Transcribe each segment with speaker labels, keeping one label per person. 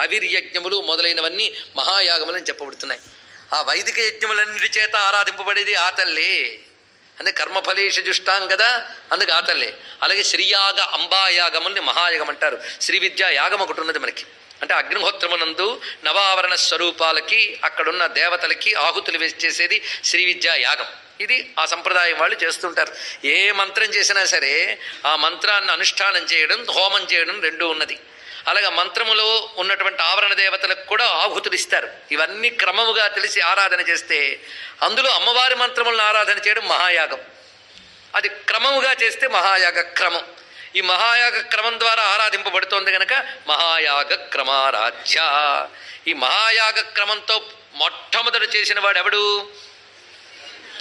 Speaker 1: హవిర్యజ్ఞములు మొదలైనవన్నీ మహాయాగములని చెప్పబడుతున్నాయి. ఆ వైదిక యజ్ఞములన్నిటి చేత ఆరాధింపబడేది ఆ తల్లే. అంటే కర్మఫలేష జుష్టాం కదా అందుకు ఆ తల్లే. అలాగే శ్రీయాగ అంబాయాగముల్ని మహాయాగం అంటారు. శ్రీ విద్యా యాగం ఒకటి ఉన్నది మనకి. అంటే అగ్నిహోత్రమునందు నవావరణ స్వరూపాలకి అక్కడున్న దేవతలకి ఆహుతులు చేసేది శ్రీ విద్యా యాగం. ఇది ఆ సంప్రదాయం వాళ్ళు చేస్తుంటారు. ఏ మంత్రం చేసినా సరే ఆ మంత్రాన్ని అనుష్ఠానం చేయడం హోమం చేయడం రెండూ ఉన్నది. అలాగే మంత్రములో ఉన్నటువంటి ఆవరణ దేవతలకు కూడా ఆహుతులు ఇస్తారు. ఇవన్నీ క్రమముగా తెలిసి ఆరాధన చేస్తే అందులో అమ్మవారి మంత్రములను ఆరాధన చేయడం మహాయాగం. అది క్రమముగా చేస్తే మహాయాగ క్రమం. ఈ మహాయాగ క్రమం ద్వారా ఆరాధింపబడుతోంది కనుక మహాయాగ క్రమారాధ్య. ఈ మహాయాగ క్రమంతో మొట్టమొదట చేసిన వాడు ఎవడు?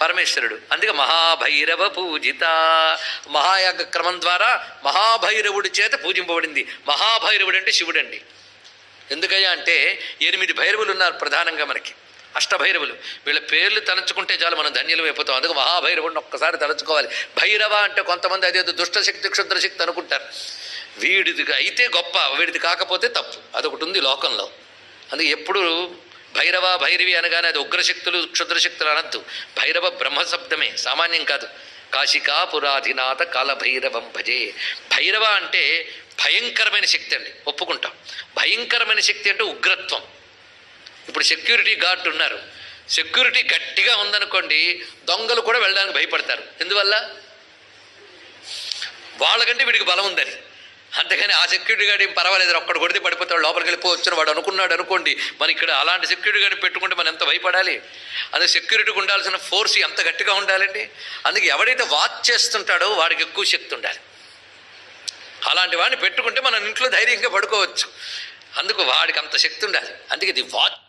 Speaker 1: పరమేశ్వరుడు. అందుకే మహాభైరవ పూజిత. మహాయాగ క్రమం ద్వారా మహాభైరవుడి చేత పూజింపబడింది. మహాభైరవుడు అంటే శివుడు అండి ఎందుకయ్యా అంటే ఎనిమిది భైరవులు ఉన్నారు ప్రధానంగా మనకి. అష్టభైరవులు. వీళ్ళ పేర్లు తలంచుకుంటే చాలు మనం ధన్యులం అయిపోతాం. అందుకు మహాభైరవుడిని ఒక్కసారి తలంచుకోవాలి. భైరవ అంటే కొంతమంది అదేదో దుష్టశక్తి క్షుద్రశక్తి అనుకుంటారు. వీడిది అయితే గొప్ప వీడిది కాకపోతే తప్పు. అదొకటి ఉంది లోకంలో. అందుకే ఎప్పుడు భైరవ భైరవి అనగానే అది ఉగ్రశక్తులు క్షుద్రశక్తులు అనద్దు. భైరవ బ్రహ్మశబ్దమే సామాన్యం కాదు. కాశికాపురాధినాథ కాలభైరవం భజే. భైరవ అంటే భయంకరమైన శక్తి అండి ఒప్పుకుంటాం. భయంకరమైన శక్తి అంటే ఉగ్రత్వం. ఇప్పుడు సెక్యూరిటీ గార్డ్ ఉన్నారు. సెక్యూరిటీ గట్టిగా ఉందనుకోండి దొంగలు కూడా వెళ్ళడానికి భయపడతారు. ఎందువల్ల? వాళ్ళకంటే వీడికి బలం ఉందని. అంతేగాని ఆ సెక్యూరిటీ గార్డ్ ఏం పర్వాలేదు ఒక్కడు కొడితే పడిపోతాడు లోపలికి వెళ్ళిపోవచ్చు వాడు అనుకున్నాడు అనుకోండి. మన ఇక్కడ అలాంటి సెక్యూరిటీ గార్డ్ పెట్టుకుంటే మనం ఎంత భయపడాలి? అదే సెక్యూరిటీకి ఉండాల్సిన ఫోర్స్ ఎంత గట్టిగా ఉండాలండి? అందుకే ఎవడైతే వాచ్ చేస్తుంటాడో వాడికి ఎక్కువ శక్తి ఉండాలి. అలాంటి వాడిని పెట్టుకుంటే మనం ఇంట్లో ధైర్యంగా పడుకోవచ్చు. అందుకు వాడికి అంత శక్తి ఉండాలి. అందుకే ఇది వాచ్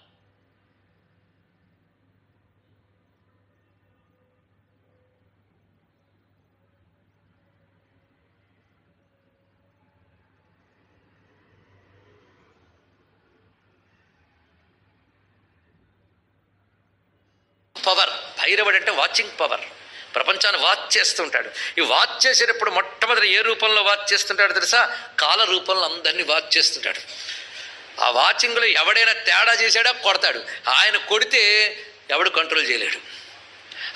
Speaker 1: పవర్ భైరవుడు అంటే వాచింగ్ పవర్. ప్రపంచాన్ని వాచ్ చేస్తుంటాడు. ఈ వాచ్ చేసేటప్పుడు మొట్టమొదటి ఏ రూపంలో వాచ్ చేస్తుంటాడు తెలుసా? కాల రూపంలో అందరినీ వాచ్ చేస్తుంటాడు. ఆ వాచింగ్లో ఎవడైనా తేడా చేశాడా కొడతాడు. ఆయన కొడితే ఎవడు కంట్రోల్ చేయలేడు.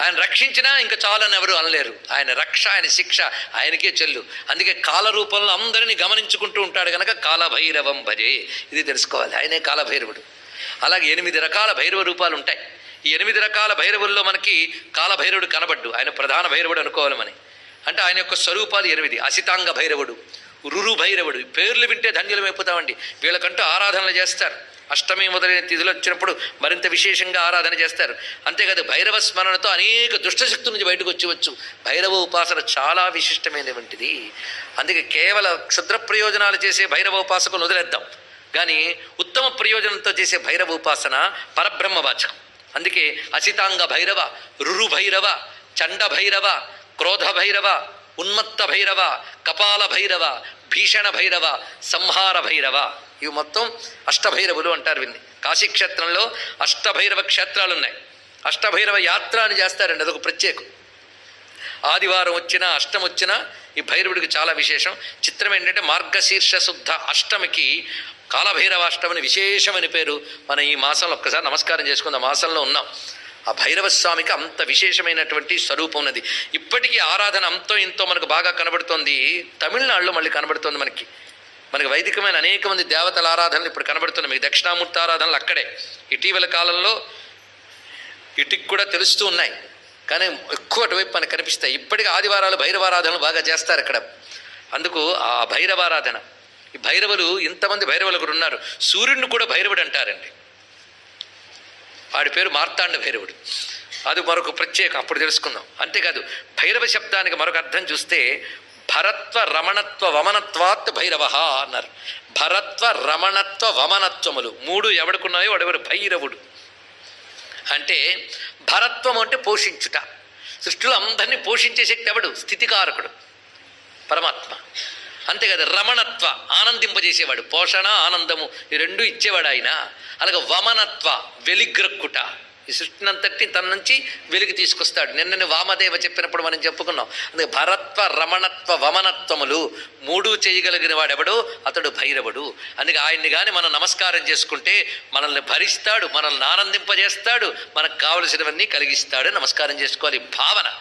Speaker 1: ఆయన రక్షించినా ఇంకా చాలని ఎవరు అనలేరు. ఆయన రక్ష ఆయన శిక్ష ఆయనకే చెల్లు. అందుకే కాల రూపంలో అందరినీ గమనించుకుంటూ ఉంటాడు కనుక కాలభైరవం భజే. ఇది తెలుసుకోవాలి. ఆయనే కాలభైరవుడు. అలాగే ఎనిమిది రకాల భైరవ రూపాలు ఉంటాయి ఈ ఎనిమిది రకాల భైరవుల్లో మనకి కాలభైరవుడు కనబడ్డు. ఆయన ప్రధాన భైరవుడు అనుకోవాలి మనం. అంటే ఆయన యొక్క స్వరూపాలు ఎనిమిది. అసితాంగ భైరవుడు రురు భైరవుడు. పేర్లు వింటే ధన్యులం అయిపోతామండి. వీళ్ళకంటూ ఆరాధనలు చేస్తారు. అష్టమి మొదలైన తిథులు వచ్చినప్పుడు మరింత విశేషంగా ఆరాధన చేస్తారు. అంతేకాదు భైరవ స్మరణతో అనేక దుష్టశక్తుల నుంచి బయటకు వచ్చేవచ్చు భైరవ ఉపాసన చాలా విశిష్టమైనటువంటిది. అందుకే కేవల క్షుద్ర ప్రయోజనాలు చేసే భైరవ ఉపాసకులు వదిలేద్దాం. కానీ ఉత్తమ ప్రయోజనంతో చేసే భైరవ ఉపాసన పరబ్రహ్మవాచకం. అందుకే అసితాంగ భైరవ రురు భైరవ చండ భైరవ క్రోధ భైరవ ఉన్మత్త భైరవ కపాల భైరవ భీషణ భైరవ సంహార భైరవ ఇవి మొత్తం అష్టభైరవులు అంటారు వీన్ని. కాశీక్షేత్రంలో అష్టభైరవ క్షేత్రాలు ఉన్నాయి అష్టభైరవ యాత్ర అని చేస్తారండి అదొక ప్రత్యేకం. ఆదివారం వచ్చినా అష్టం వచ్చినా ఈ భైరవుడికి చాలా విశేషం. చిత్రం ఏంటంటే మార్గశీర్ష శుద్ధ అష్టమికి కాలభైరవాష్టమని విశేషమని పేరు. మనం ఈ మాసంలో ఒక్కసారి నమస్కారం చేసుకుందాం. మాసంలో ఉన్నాం. ఆ భైరవ స్వామికి అంత విశేషమైనటువంటి స్వరూపం ఉన్నది. ఇప్పటికీ ఆరాధన అంతో ఇంతో మనకు బాగా కనబడుతోంది. తమిళనాడులో మళ్ళీ కనబడుతోంది మనకి. మనకి వైదికమైన అనేక మంది దేవతల ఆరాధనలు ఇప్పుడు కనబడుతున్నాయి. మీకు దక్షిణామూర్తి ఆరాధనలు అక్కడే. ఇటీవల కాలంలో ఇటుకి కూడా తెలుస్తూ ఉన్నాయి. కానీ ఎక్కువ అటువైపు మనకు కనిపిస్తాయి. ఇప్పటికీ ఆదివారాలు భైరవారాధనలు బాగా చేస్తారు ఇక్కడ. అందుకు ఆ భైరవారాధన ఈ భైరవులు ఇంతమంది భైరవులు కూడా ఉన్నారు. సూర్యుడిని కూడా భైరవుడు అంటారండి. వాడి పేరు మార్తాండ భైరవుడు. అది మరొక ప్రత్యేకం అప్పుడు తెలుసుకుందాం. అంతేకాదు భైరవ శబ్దానికి మరొక అర్థం చూస్తే భరత్వ రమణత్వ వమనత్వాత్ భైరవ అన్నారు. భరత్వ రమణత్వ వమనత్వములు. మూడు ఎవడుకున్నాయో వాడెవరు? భైరవుడు. అంటే భరత్వం అంటే పోషించుట. సృష్టిలో అందరినీ పోషించే శక్తి ఎవడు? స్థితికారకుడు. పరమాత్మ. అంతే కదా రమణత్వ ఆనందింపజేసేవాడు పోషణ ఆనందము ఈ రెండు ఇచ్చేవాడు ఆయన. అలాగే వమనత్వ వెలిగ్రక్కుట. ఈ సృష్టిని తన నుంచి వెలికి తీసుకొస్తాడు. నిన్నని వామదేవ చెప్పినప్పుడు మనం చెప్పుకున్నాం. అందుకే భరత్వ రమణత్వ వమనత్వములు మూడు చేయగలిగిన వాడెవడు అతడు భైరవుడు. అందుకే ఆయన్ని కానీ మనం నమస్కారం చేసుకుంటే మనల్ని భరిస్తాడు మనల్ని ఆనందింపజేస్తాడు మనకు కావలసినవన్నీ కలిగిస్తాడు నమస్కారం చేసుకోవాలి. భావన.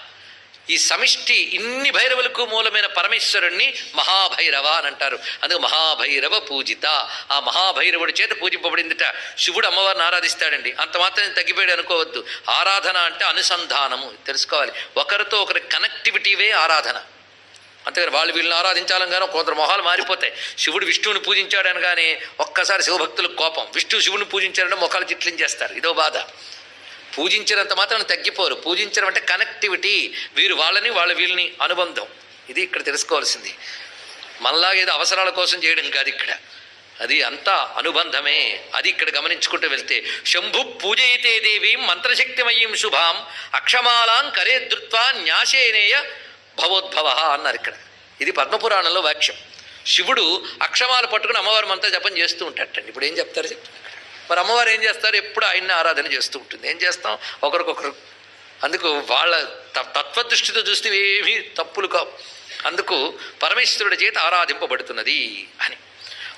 Speaker 1: ఈ సమిష్టి ఇన్ని భైరవులకు మూలమైన పరమేశ్వరుణ్ణి మహాభైరవ అని అంటారు. అందుకు మహాభైరవ పూజిత. ఆ మహాభైరవుడి చేత పూజింపబడిందిట. శివుడు అమ్మవారిని ఆరాధిస్తాడండి. అంత మాత్రం తగ్గిపోయాడు అనుకోవద్దు. ఆరాధన అంటే అనుసంధానము. తెలుసుకోవాలి. ఒకరితో ఒకరి కనెక్టివిటీవే ఆరాధన. అంతేగాని వాళ్ళు వీళ్ళని ఆరాధించాలని కానీ కొందరు మొహాలు మారిపోతాయి. శివుడు విష్ణువుని పూజించాడు అనగానే ఒక్కసారి శివభక్తులకు కోపం. విష్ణు శివుని పూజించాడంటే మొఖాలు చిట్లించేస్తారు. ఇదో బాధ. పూజించినంత మాత్రం తగ్గిపోరు. పూజించడం అంటే కనెక్టివిటీ వీరు వాళ్ళని వాళ్ళ వీళ్ళని అనుబంధం. ఇది ఇక్కడ తెలుసుకోవాల్సింది. మనలాగా ఏదో అవసరాల కోసం చేయడం కాదు ఇక్కడ. అది అంతా అనుబంధమే. అది ఇక్కడ గమనించుకుంటూ వెళ్తే శంభు పూజయితే దేవీం మంత్రశక్తిమయీం శుభాం అక్షమాలాం కరే ధృత్వా న్యాసేనేయ భవోద్భవ అన్నారు ఇక్కడ. ఇది పద్మపురాణంలో వాక్యం. శివుడు అక్షమాలు పట్టుకుని అమ్మవారి మంత్ర జపం చేస్తూ ఉంటాడటండి. ఇప్పుడు ఏం చెప్తారు చెప్తారు మరి అమ్మవారు ఏం చేస్తారు? ఎప్పుడు ఆయన్ని ఆరాధన చేస్తూ ఉంటుంది. ఏం చేస్తాం? ఒకరికొకరు. అందుకు వాళ్ళ తత్వదృష్టితో చూస్తే ఏమీ తప్పులు కావు. అందుకు పరమేశ్వరుడి చేత ఆరాధింపబడుతున్నది అని.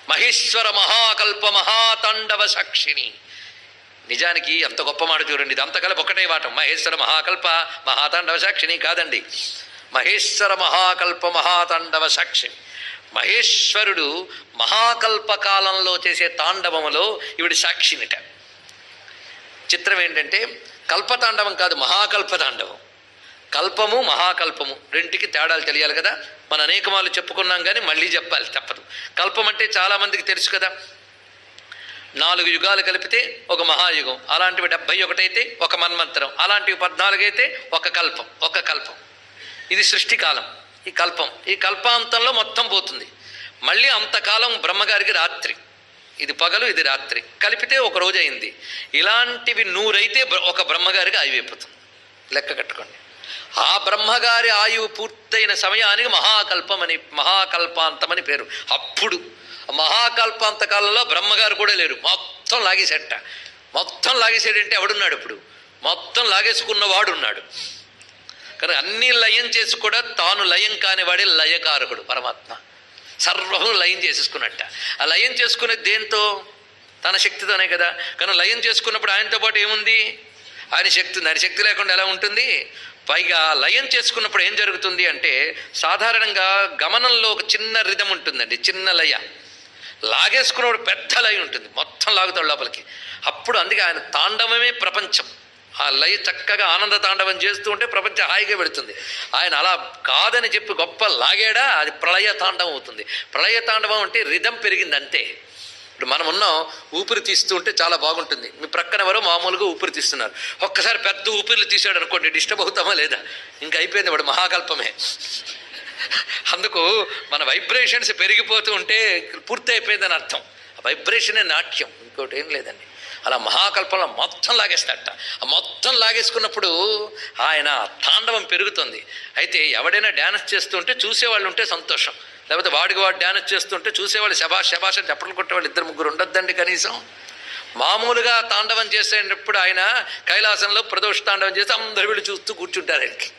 Speaker 1: మహేశ్వర మహాకల్ప మహాతాండవ సాక్షిని. నిజానికి ఎంత గొప్ప మాట చూడండి. ఇది అంతకల కలిపి ఒకటే మాట మహేశ్వర మహాకల్ప మహాతాండవ సాక్షిని కాదండి. మహేశ్వర మహాకల్ప మహాతాండవ సాక్షిని. మహేశ్వరుడు మహాకల్ప కాలంలో చేసే తాండవములో ఇవిడి సాక్షినిట. చిత్రం ఏంటంటే కల్పతాండవం కాదు మహాకల్పతాండవం. కల్పము మహాకల్పము రెంటికి తేడాలు తెలియాలి కదా? మన అనేకమాలు చెప్పుకున్నాం కానీ మళ్ళీ చెప్పాలి తప్పదు. కల్పం అంటే చాలామందికి తెలుసు కదా? నాలుగు యుగాలు కలిపితే ఒక మహాయుగం అలాంటివి డెబ్బై ఒకటైతే ఒక మన్వంతరం అలాంటివి పద్నాలుగు అయితే ఒక కల్పం ఒక కల్పం. ఇది సృష్టికాలం. ఈ కల్పం. ఈ కల్పాంతంలో మొత్తం పోతుంది. మళ్ళీ అంతకాలం బ్రహ్మగారికి రాత్రి. ఇది పగలు ఇది రాత్రి. కలిపితే ఒక రోజు అయింది. ఇలాంటివి నూరైతే ఒక బ్రహ్మగారికి ఆయువైపోతుంది లెక్క కట్టుకోండి. ఆ బ్రహ్మగారి ఆయువు పూర్తయిన సమయానికి మహాకల్పం అని మహాకల్పాంతం అని పేరు. అప్పుడు మహాకల్పాంత కాలంలో బ్రహ్మగారు కూడా లేరు. మొత్తం లాగేసేట. మొత్తం లాగేసాడంటే ఎవడున్నాడు ఇప్పుడు? మొత్తం లాగేసుకున్నవాడు ఉన్నాడు కానీ అన్ని లయం చేసి కూడా తాను లయం కానివాడే లయకారకుడు పరమాత్మ. సర్వము లయం చేసేసుకున్నట్ట. ఆ లయం చేసుకునేది దేంతో? తన శక్తితోనే కదా. కానీ లయం చేసుకున్నప్పుడు ఆయనతో పాటు ఏముంది? ఆయన శక్తి ఉంది ఆయన శక్తి లేకుండా ఎలా ఉంటుంది? పైగా లయం చేసుకున్నప్పుడు ఏం జరుగుతుంది అంటే సాధారణంగా గమనంలో ఒక చిన్న రిధం ఉంటుందండి చిన్న లయ. లాగేసుకున్నప్పుడు పెద్ద లయ ఉంటుంది మొత్తం లాగుతాడు లోపలికి. అప్పుడు అందుకే ఆయన తాండవమే ప్రపంచం. ఆ లయ చక్కగా ఆనంద తాండవం చేస్తూ ఉంటే ప్రపంచం హాయిగా పెడుతుంది ఆయన అలా కాదని చెప్పి గొప్ప లాగాడా? అది ప్రళయ తాండవం అవుతుంది. ప్రళయ తాండవం అంటే రిధం పెరిగింది అంతే ఇప్పుడు మనం ఉన్నాం ఊపిరి తీస్తూ ఉంటే చాలా బాగుంటుంది. మీ ప్రక్కన ఎవరో మామూలుగా ఊపిరి తీస్తున్నారు. ఒక్కసారి పెద్ద ఊపిరిలు తీసాడు అనుకోండి డిస్టర్బ్ అవుతామా లేదా? ఇంకా అయిపోయింది వాడు మహాకల్పమే. అందుకు మన వైబ్రేషన్స్ పెరిగిపోతూ ఉంటే పూర్తి అయిపోయిందని అర్థం. వైబ్రేషనే నాట్యం. ఇంకోటి ఏం లేదండి. అలా మహాకల్పంలో మొత్తం లాగేస్తాడట. ఆ మొత్తం లాగేసుకున్నప్పుడు ఆయన తాండవం పెరుగుతుంది. అయితే ఎవడైనా డ్యాన్స్ చేస్తుంటే చూసేవాళ్ళు ఉంటే సంతోషం. లేకపోతే వాడికి వాడు డ్యాన్స్ చేస్తుంటే చూసేవాళ్ళు శభాష్ శభాష్ అని చెప్పలు కొట్టేవాళ్ళు ఇద్దరు ముగ్గురు ఉండొద్దండి కనీసం. మామూలుగా తాండవం చేసేటప్పుడు ఆయన కైలాసంలో ప్రదోష తాండవం చేసి అందరు వీళ్ళు చూస్తూ కూర్చుంటారు ఆయనకి.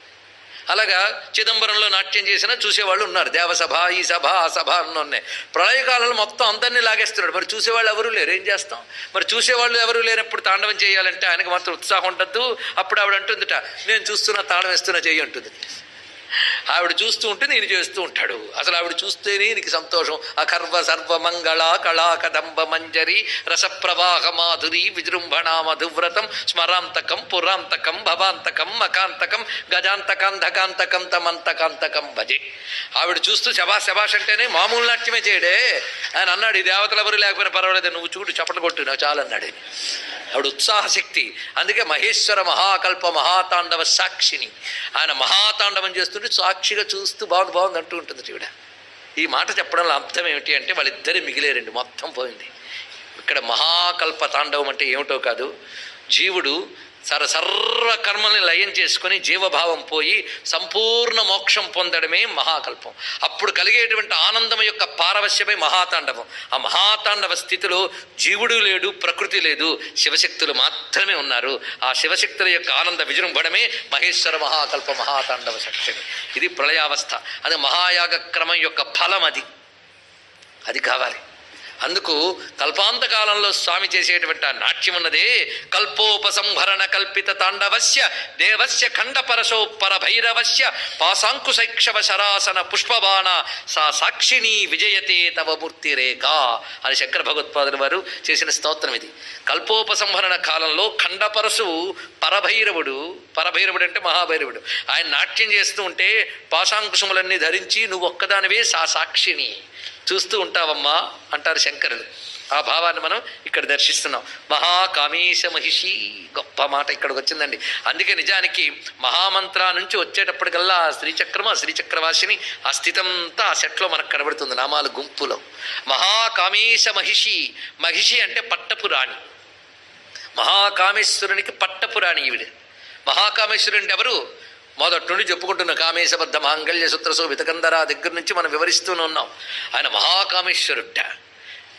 Speaker 1: అలాగా చిదంబరంలో నాట్యం చేసినా చూసేవాళ్ళు ఉన్నారు. దేవసభ ఈ సభ ఆ సభ అన్నీ ఉన్నాయి ప్రళయకాలంలో మొత్తం అందరినీ లాగేస్తున్నాడు. మరి చూసేవాళ్ళు ఎవరూ లేరు. ఏం చేస్తాం? మరి చూసేవాళ్ళు ఎవరూ లేనప్పుడు తాండవం చేయాలంటే ఆయనకు మాత్రం ఉత్సాహం ఉండద్దు. అప్పుడు ఆవిడ అంటుందిట నేను చూస్తున్నా తాళం వేస్తున్నా చెయ్యి అంటుంది. ఆవిడ చూస్తూ ఉంటే నేను చేస్తూ ఉంటాడు. అసలు ఆవిడ చూస్తేనే నీకు సంతోషం. అకర్వ సర్వ మంగళ కళా కదంబ మంజరి రసప్రవాహ మాధురి విజృంభణ మధువ్రతం స్మరాంతకం పురాంతకం భవాంతకం మకాంతకం గజాంతకం ధకాంతకం తమంతకాంతకం భజే. ఆవిడ చూస్తూ శభా శభాష్ అంటేనే మామూలు నాట్యమే చేయడే. ఆయన అన్నాడు. ఈ దేవతలు ఎవరు లేకపోయినా పర్వాలేదు. నువ్వు చూడు చప్పట్లు కొట్టినావు చాలన్నాడు. ఆవిడ అన్నాడు శక్తి. అందుకే మహేశ్వర మహాకల్ప మహాతాండవ సాక్షిని. ఆయన మహాతాండవం చేస్తుంటే సాక్షిగా చూస్తూ బాగుంది బాగుంది అంటూ ఉంటుంది ఈవిడ ఈ మాట చెప్పడంలో అర్థం ఏమిటి అంటే వాళ్ళిద్దరు మిగిలేరండి మొత్తం పోయింది. ఇక్కడ మహాకల్ప తాండవం అంటే ఏమిటో కాదు. జీవుడు సర సర్వ కర్మల్ని లయం చేసుకొని జీవభావం పోయి సంపూర్ణ మోక్షం పొందడమే మహాకల్పం. అప్పుడు కలిగేటువంటి ఆనందం యొక్క పారవశ్యమే మహాతాండవం. ఆ మహాతాండవ స్థితిలో జీవుడు లేడు ప్రకృతి లేదు శివశక్తులు మాత్రమే ఉన్నారు. ఆ శివశక్తుల యొక్క ఆనంద విజృంభణమే మహేశ్వర మహాకల్ప మహాతాండవ శక్తిని. ఇది ప్రళయావస్థ. అది మహాయాగ క్రమం యొక్క ఫలం అది. అది కావాలి. అందుకు కల్పాంత కాలంలో స్వామి చేసేటువంటి ఆ నాట్యం ఉన్నదే. కల్పోపసంహరణ కల్పిత తాండవస్య దేవస్య ఖండపరశో పరభైరవస్య పాశాంకుశైక్షవ శరాసన పుష్పబాణ సా సాక్షిని విజయతే తవ మూర్తి అని శంకర భగవత్పాదుల వారు చేసిన స్తోత్రం ఇది. కల్పోపసంహరణ కాలంలో ఖండపరశువు పరభైరవుడు పరభైరవుడు అంటే మహాభైరవుడు. ఆయన నాట్యం చేస్తూ ఉంటే పాశాంకుశములన్నీ ధరించి నువ్వు ఒక్కదానివే సా సాక్షిని చూస్తూ ఉంటావమ్మా అంటారు శంకరులు. ఆ భావాన్ని మనం ఇక్కడ దర్శిస్తున్నాం. మహాకామేశ మహిషి గొప్ప మాట ఇక్కడికి వచ్చిందండి. అందుకే నిజానికి మహామంత్ర నుంచి వచ్చేటప్పటికల్లా ఆ శ్రీచక్రమ ఆ శ్రీచక్రవాసిని ఆ స్థితంతా ఆ సెట్లో మనకు కనబడుతుంది నామాలు గుంపులో. మహాకామేశ మహిషి మహిషి అంటే పట్టపురాణి. మహాకామేశ్వరునికి పట్టపురాణి ఈవిడ. మహాకామేశ్వరుడు అంటే ఎవరు? మొదటి నుండి చెప్పుకుంటున్న కామేశబద్ధ మాంగళ్య సూత్ర శోభితకందర దగ్గర నుంచి మనం వివరిస్తూనే ఉన్నాం. ఆయన మహాకామేశ్వరుట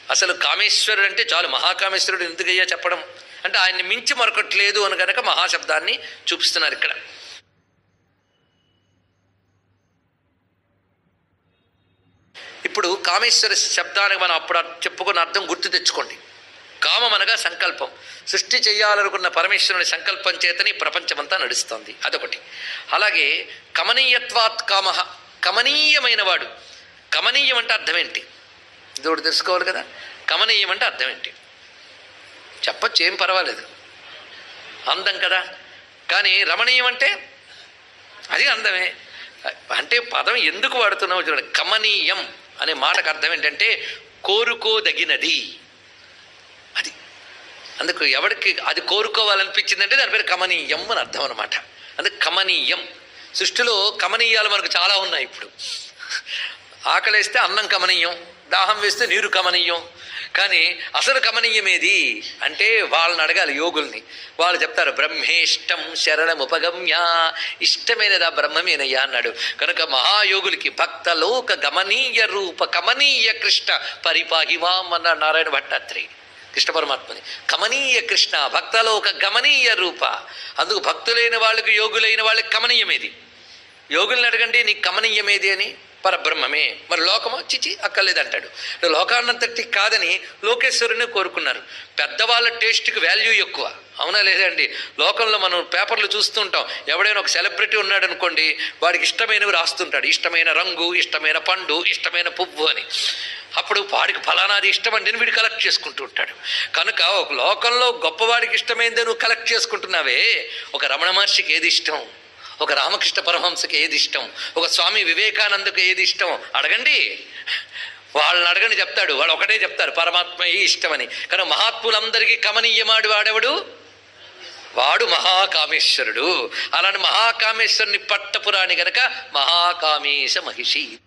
Speaker 1: అసలు కామేశ్వరుడు అంటే చాలు మహాకామేశ్వరుడు ఎందుకయ్యా చెప్పడం? అంటే ఆయన్ని మించి మరొకటి లేదు అని కనుక మహాశబ్దాన్ని చూపిస్తున్నారు ఇక్కడ. ఇప్పుడు కామేశ్వర శబ్దానికి మనం అప్పుడు చెప్పుకున్న అర్థం గుర్తు తెచ్చుకోండి. కామం అనగా సంకల్పం. సృష్టి చేయాలనుకున్న పరమేశ్వరుని సంకల్పం చేతని ప్రపంచమంతా నడుస్తుంది. అదొకటి. అలాగే కమనీయత్వాత్ కామ. కమనీయమైన వాడు కమనీయం అంటే అర్థం ఏంటి తెలుసుకోవాలి కదా. కమనీయం అంటే అర్థం ఏంటి చెప్పచ్చు ఏం పర్వాలేదు. అందం కదా. కానీ రమణీయం అంటే అది అందమే. అంటే పదం ఎందుకు వాడుతున్నావు చూడండి. కమనీయం అనే మాటకు అర్థం ఏంటంటే కోరుకోదగినది. అందుకు ఎవరికి అది కోరుకోవాలనిపించిందంటే దాని పేరు కమనీయం అని అర్థం అనమాట అందుకు కమనీయం. సృష్టిలో కమనీయాలు మనకు చాలా ఉన్నాయి ఇప్పుడు. ఆకలేస్తే అన్నం కమనీయం దాహం వేస్తే నీరు కమనీయం. కానీ అసలు కమనీయమేది? అంటే వాళ్ళని అడగాలి యోగుల్ని. వాళ్ళు చెప్తారు బ్రహ్మేష్టం శరణముపగమ్య ఇష్టమైనదా బ్రహ్మమేనయ్యా అన్నాడు. కనుక మహాయోగులకి భక్త లోక గమనీయ రూప కమనీయ కృష్ణ పరిపాహివాం అన్నాడు నారాయణ భట్టాత్రి కృష్ణ పరమాత్మని కమనీయ కృష్ణ భక్తలో ఒక గమనీయ రూప. అందుకు భక్తులైన వాళ్ళకి యోగులైన వాళ్ళకి కమనీయమేది? యోగుల్ని అడగండి నీకు కమనీయమేది అని? పరబ్రహ్మమే. మరి లోకమో? చిచి అక్కర్లేదంటాడు. లోకాన్నంతటి కాదని లోకేశ్వరుని కోరుకున్నారు. పెద్దవాళ్ళ టేస్ట్కి వాల్యూ ఎక్కువ. అవునా లేదండి లోకంలో మనం పేపర్లు చూస్తుంటాం. ఎవడైనా ఒక సెలబ్రిటీ ఉన్నాడు అనుకోండి వాడికి ఇష్టమైనవి రాస్తుంటాడు. ఇష్టమైన రంగు ఇష్టమైన పండు ఇష్టమైన పువ్వు అని. అప్పుడు వాడికి ఫలానాది ఇష్టం అని వీడు కలెక్ట్ చేసుకుంటూ ఉంటాడు. కనుక ఒక లోకంలో గొప్పవాడికి ఇష్టమైందే నువ్వు కలెక్ట్ చేసుకుంటున్నావే. ఒక రమణ మహర్షికి ఏది ఇష్టం? ఒక రామకృష్ణ పరమహంసకి ఏది ఇష్టం? ఒక స్వామి వివేకానందకు ఏది ఇష్టం? అడగండి. వాళ్ళని అడగని చెప్తాడు. వాళ్ళు ఒకటే చెప్తారు పరమాత్మ ఈ ఇష్టమని. కానీ మహాత్ములందరికీ కమనీయమాడు వాడెవడు? వాడు మహాకామేశ్వరుడు. అలాంటి మహాకామేశ్వరుని పట్టపురాణి గనక మహాకామేశ మహిషి.